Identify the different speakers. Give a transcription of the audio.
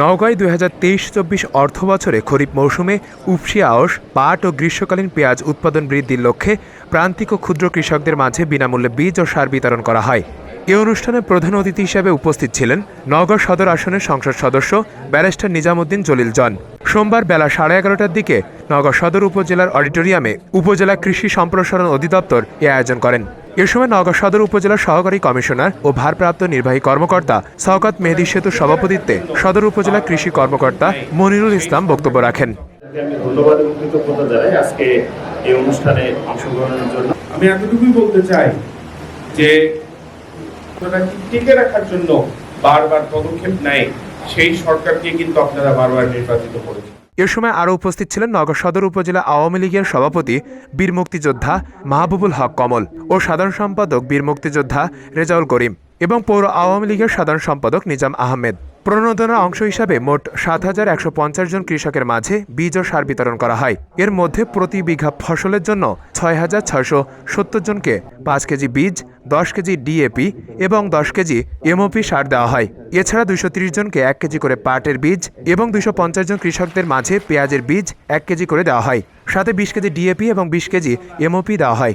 Speaker 1: নওগাঁয় দুই হাজার তেইশ চব্বিশ অর্থ বছরে খরিফ মৌসুমে উপসি আওস পাট ও গ্রীষ্মকালীন পেঁয়াজ উৎপাদন বৃদ্ধির লক্ষ্যে প্রান্তিক ও ক্ষুদ্র কৃষকদের মাঝে বিনামূল্যে বীজ ও সার বিতরণ করা হয়। এ অনুষ্ঠানে প্রধান অতিথি হিসেবে উপস্থিত ছিলেন নগর সদর আসনের সংসদ সদস্য ব্যারিস্টার নিজামুদ্দিন জলিল জন। সোমবার বেলা সাড়ে এগারোটার দিকে নগর সদর উপজেলার অডিটোরিয়ামে উপজেলা কৃষি সম্প্রসারণ অধিদপ্তর এ আয়োজন করেন। এ সময় নওগাঁ সদর উপজেলার সহকারী কমিশনার ও ভারপ্রাপ্ত নির্বাহী কর্মকর্তা শওকত মেহেদি সেতুর সভাপতিত্বে সদর উপজেলা কৃষি কর্মকর্তা মনিরুল ইসলাম বক্তব্য রাখেন।
Speaker 2: ধন্যবাদ এবং কৃতজ্ঞতা জানাই আজকে এই অনুষ্ঠানে অংশগ্রহণের জন্য।
Speaker 3: আমি এতটুকুই বলতে চাই যে টিকে রাখার জন্য বারবার পদক্ষেপ নেয়, সেই সরকারকে কিন্তু আপনারা বারবার নির্বাচিত করেছেন।
Speaker 1: এ সময় আরও উপস্থিত ছিলেন নগর সদর উপজেলা আওয়ামী লীগের সভাপতি, বীর মুক্তিযোদ্ধা মাহবুবুল হক কমল ও সাধারণ সম্পাদক বীর মুক্তিযোদ্ধা রেজাউল করিম এবং পৌর আওয়ামী লীগের সাধারণ সম্পাদক নিজাম আহমেদ। প্রণোদনার অংশ হিসাবে মোট সাত হাজার একশো পঞ্চাশ জন কৃষকের মাঝে বীজ ও সার বিতরণ করা হয়। এর মধ্যে প্রতি বিঘা ফসলের জন্য ছয় হাজার ছয়শো সত্তর জনকে পাঁচ কেজি বীজ, দশ কেজি ডিএপি এবং দশ কেজি এমওপি সার দেওয়া হয়। এছাড়া তিরিশ জনকে এক কেজি করে পাটের বীজ এবং পঞ্চাশ জন কৃষকদের মাঝে পেঁয়াজের বীজ এক কেজি করে দেওয়া হয়। সাথে বিশ কেজি ডিএপি এবং বিশ কেজি এমওপি দেওয়া হয়।